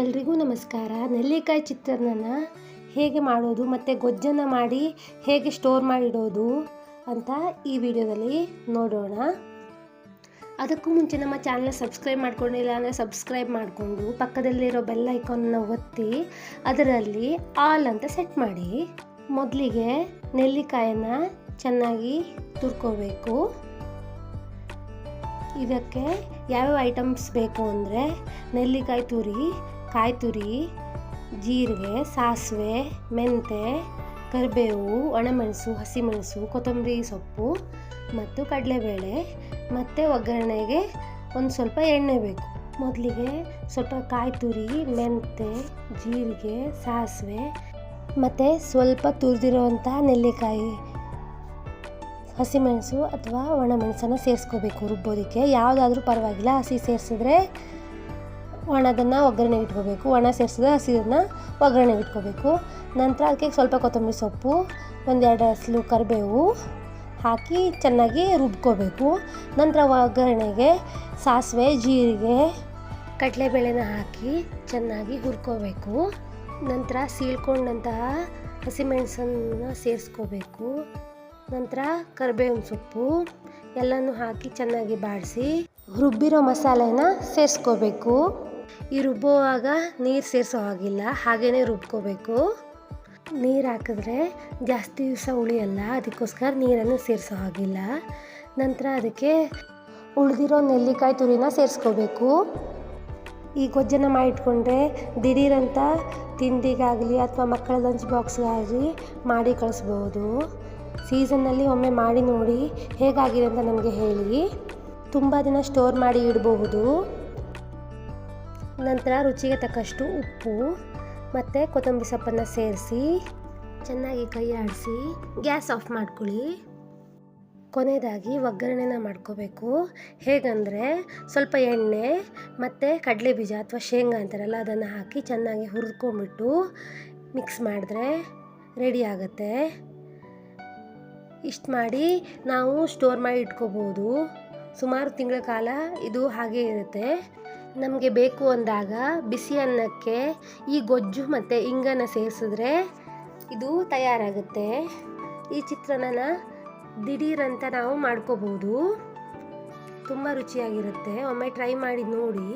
ಎಲ್ರಿಗೂ ನಮಸ್ಕಾರ. ನೆಲ್ಲಿಕಾಯಿ ಚಿತ್ರಾನ್ನನ ಹೇಗೆ ಮಾಡೋದು, ಮತ್ತು ಗೊಜ್ಜನ್ನು ಮಾಡಿ ಹೇಗೆ ಸ್ಟೋರ್ ಮಾಡಿಡೋದು ಅಂತ ಈ ವಿಡಿಯೋದಲ್ಲಿ ನೋಡೋಣ. ಅದಕ್ಕೂ ಮುಂಚೆ ನಮ್ಮ ಚಾನಲ್ ಸಬ್ಸ್ಕ್ರೈಬ್ ಮಾಡ್ಕೊಂಡಿಲ್ಲ ಅಂದರೆ ಸಬ್ಸ್ಕ್ರೈಬ್ ಮಾಡಿಕೊಂಡು, ಪಕ್ಕದಲ್ಲಿರೋ ಬೆಲ್ ಐಕಾನನ್ನ ಒತ್ತಿ, ಅದರಲ್ಲಿ ಆಲ್ ಅಂತ ಸೆಟ್ ಮಾಡಿ. ಮೊದಲಿಗೆ ನೆಲ್ಲಿಕಾಯನ್ನು ಚೆನ್ನಾಗಿ ತುರ್ಕೋಬೇಕು. ಇದಕ್ಕೆ ಯಾವ್ಯಾವ ಐಟಮ್ಸ್ ಬೇಕು ಅಂದರೆ ನೆಲ್ಲಿಕಾಯಿ ತುರಿ ಕಾಯಿ ತುರಿ ಜೀರಿಗೆ, ಸಾಸಿವೆ, ಮೆಂತೆ, ಕರಿಬೇವು, ಒಣಮೆಣಸು, ಹಸಿಮೆಣಸು, ಕೊತ್ತಂಬರಿ ಸೊಪ್ಪು ಮತ್ತು ಕಡಲೆಬೇಳೆ. ಮತ್ತು ಒಗ್ಗರಣೆಗೆ ಒಂದು ಸ್ವಲ್ಪ ಎಣ್ಣೆ ಬೇಕು. ಮೊದಲಿಗೆ ಸ್ವಲ್ಪ ಕಾಯಿ ತುರಿ ಮೆಂತೆ, ಜೀರಿಗೆ, ಸಾಸಿವೆ ಮತ್ತು ಸ್ವಲ್ಪ ತುರಿದಿರುವಂಥ ನೆಲ್ಲಿಕಾಯಿ, ಹಸಿಮೆಣಸು ಅಥವಾ ಒಣಮೆಣಸನ್ನು ಸೇರಿಸ್ಕೋಬೇಕು. ರುಬ್ಬೋದಕ್ಕೆ ಯಾವುದಾದ್ರೂ ಪರವಾಗಿಲ್ಲ. ಹಸಿ ಸೇರಿಸಿದ್ರೆ ಒಣದನ್ನು ಒಗ್ಗರಣೆಗೆ ಇಟ್ಕೋಬೇಕು. ಒಣ ಸೇರಿಸಿದ ಹಸಿರನ್ನ ಒಗ್ಗರಣೆಗೆ ಇಟ್ಕೋಬೇಕು. ನಂತರ ಅದಕ್ಕೆ ಸ್ವಲ್ಪ ಕೊತ್ತಂಬರಿ ಸೊಪ್ಪು, ಒಂದೆರಡು ಹಸಲು ಕರಿಬೇವು ಹಾಕಿ ಚೆನ್ನಾಗಿ ರುಬ್ಕೋಬೇಕು. ನಂತರ ಒಗ್ಗರಣೆಗೆ ಸಾಸಿವೆ, ಜೀರಿಗೆ, ಕಡಲೆಬೇಳೆನ ಹಾಕಿ ಚೆನ್ನಾಗಿ ಹುರ್ಕೋಬೇಕು. ನಂತರ ಸೀಳ್ಕೊಂಡಂತಹ ಹಸಿಮೆಣಸನ್ನ ಸೇರಿಸ್ಕೋಬೇಕು. ನಂತರ ಕರಿಬೇವಿನ ಸೊಪ್ಪು ಎಲ್ಲನೂ ಹಾಕಿ ಚೆನ್ನಾಗಿ ಬಾಡಿಸಿ ರುಬ್ಬಿರೋ ಮಸಾಲೆನ ಸೇರಿಸ್ಕೋಬೇಕು. ಈ ರುಬ್ಬುವಾಗ ನೀರು ಸೇರಿಸೋ ಹಾಗಿಲ್ಲ ಹಾಗೇ ರುಬ್ಕೋಬೇಕು. ನೀರು ಹಾಕಿದ್ರೆ ಜಾಸ್ತಿ ದಿವಸ ಉಳಿಯಲ್ಲ, ಅದಕ್ಕೋಸ್ಕರ ನೀರನ್ನು ಸೇರಿಸೋ ಹಾಗಿಲ್ಲ. ನಂತರ ಅದಕ್ಕೆ ಉಳಿದಿರೋ ನೆಲ್ಲಿಕಾಯಿ ತುರಿನ ಸೇರಿಸ್ಕೋಬೇಕು. ಈ ಗೊಜ್ಜನ ಮಾಡಿಟ್ಕೊಂಡ್ರೆ ದಿಢೀರಂತ ತಿಂಡಿಗಾಗಲಿ ಅಥವಾ ಮಕ್ಕಳ ಲಂಚ್ ಬಾಕ್ಸ್ಗಾಗಲಿ ಮಾಡಿ ಕಳಿಸ್ಬೋದು. ಸೀಸನ್ನಲ್ಲಿ ಒಮ್ಮೆ ಮಾಡಿ ನೋಡಿ ಹೇಗಾಗಿದೆ ಅಂತ ನನಗೆ ಹೇಳಿ. ತುಂಬ ದಿನ ಸ್ಟೋರ್ ಮಾಡಿ ಇಡಬಹುದು. ನಂತರ ರುಚಿಗೆ ತಕ್ಕಷ್ಟು ಉಪ್ಪು ಮತ್ತು ಕೊತ್ತಂಬರಿ ಸೊಪ್ಪನ್ನು ಸೇರಿಸಿ, ಚೆನ್ನಾಗಿ ಕೈ ಆಡಿಸಿ, ಗ್ಯಾಸ್ ಆಫ್ ಮಾಡ್ಕೊಳ್ಳಿ. ಕೊನೆಯದಾಗಿ ಒಗ್ಗರಣೆನ ಮಾಡ್ಕೋಬೇಕು. ಹೇಗಂದರೆ ಸ್ವಲ್ಪ ಎಣ್ಣೆ ಮತ್ತು ಕಡಲೆ ಬೀಜ ಅಥವಾ ಶೇಂಗಾ ಅಂತಾರಲ್ಲ, ಅದನ್ನು ಹಾಕಿ ಚೆನ್ನಾಗಿ ಹುರಿದ್ಕೊಂಡ್ಬಿಟ್ಟು ಮಿಕ್ಸ್ ಮಾಡಿದ್ರೆ ರೆಡಿ ಆಗುತ್ತೆ. ಇಷ್ಟು ಮಾಡಿ ನಾವು ಸ್ಟೋರ್ ಮಾಡಿ ಇಟ್ಕೋಬೋದು. ಸುಮಾರು ತಿಂಗಳ ಕಾಲ ಇದು ಹಾಗೆ ಇರುತ್ತೆ. ನಮಗೆ ಬೇಕು ಅಂದಾಗ ಬಿಸಿ ಅನ್ನಕ್ಕೆ ಈ ಗೊಜ್ಜು ಮತ್ತು ಇಂಗನ್ನು ಸೇರಿಸಿದ್ರೆ ಇದು ತಯಾರಾಗುತ್ತೆ. ಈ ಚಿತ್ರಾನ್ನನ ದಿಢೀರಂತ ನಾವು ಮಾಡ್ಕೋಬೋದು. ತುಂಬ ರುಚಿಯಾಗಿರುತ್ತೆ. ಒಮ್ಮೆ ಟ್ರೈ ಮಾಡಿ ನೋಡಿ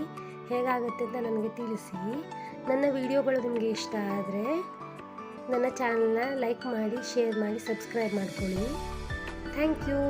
ಹೇಗಾಗುತ್ತೆ ಅಂತ ನನಗೆ ತಿಳಿಸಿ. ನನ್ನ ವಿಡಿಯೋಗಳು ನಿಮಗೆ ಇಷ್ಟ ಆದರೆ ನನ್ನ ಚಾನಲ್ನ ಲೈಕ್ ಮಾಡಿ, ಶೇರ್ ಮಾಡಿ, ಸಬ್ಸ್ಕ್ರೈಬ್ ಮಾಡ್ಕೊಳ್ಳಿ. Thank you.